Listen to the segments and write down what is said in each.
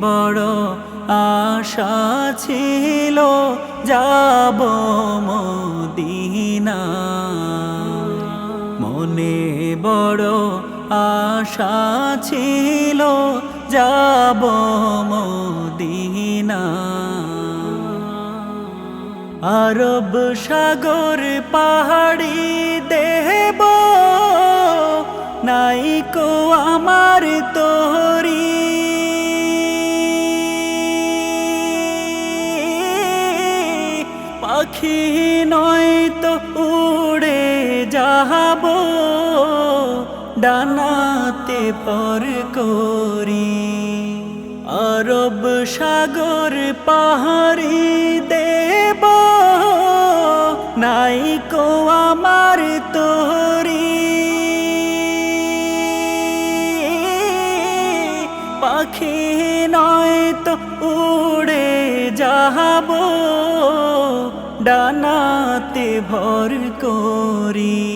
বড় আশা ছিল, যাব মদিনা। মনে বড় আশা ছিল, যাব মদিনা। আরব সাগর পাহাড়ি দেব নাইকো আমার তোহরি যাব ডানাতে পর করি। আরব সাগর পাহাড়ি দেব নাইকো আমার তোরি। পাখি নয় তো উড়ে যাব ডানাতে ভর করি।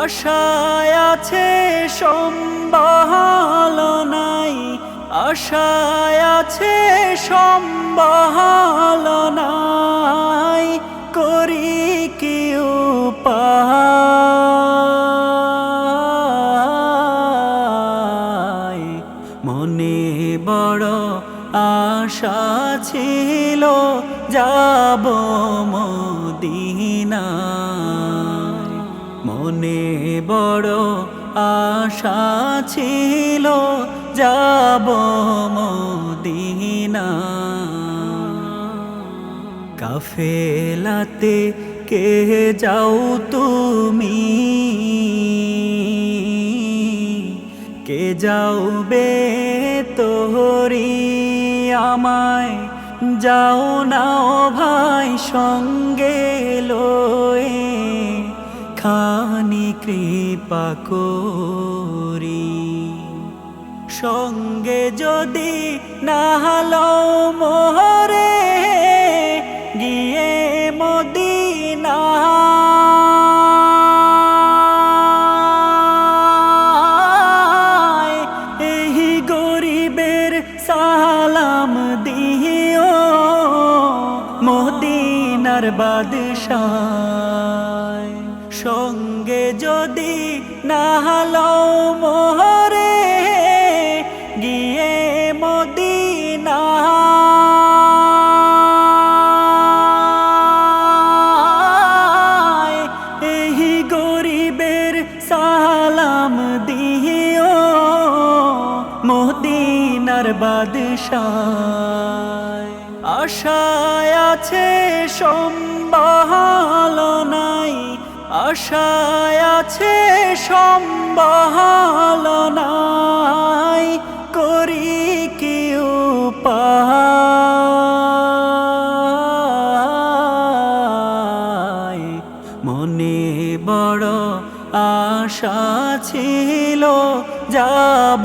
আশায় আছে সম্বল নাই আশায় আছে সম্বল নাই করি কি উপায় মনে বড় আশা ছিল যাব মদিনা। মনে বড় আশা ছিল যাব মদিনা। কাফেলাতে কে যাও তুমি? কে যাও বে তোহরি আমায়? যাও নাও ভাই সঙ্গে লোয়ে খানি কৃপা করি। সঙ্গে যদি না হালো মোহরে মদিনার বাদশায়। সঙ্গে যদি না মোহরে গিয়ে মদিনা এই গরিবের সালাম দিও। মদিনার বাদশায় আশায় আছে সম্বল নাই আশায় আছে সম্বল নাই করি কি মনে বড় আশা ছিল, যাব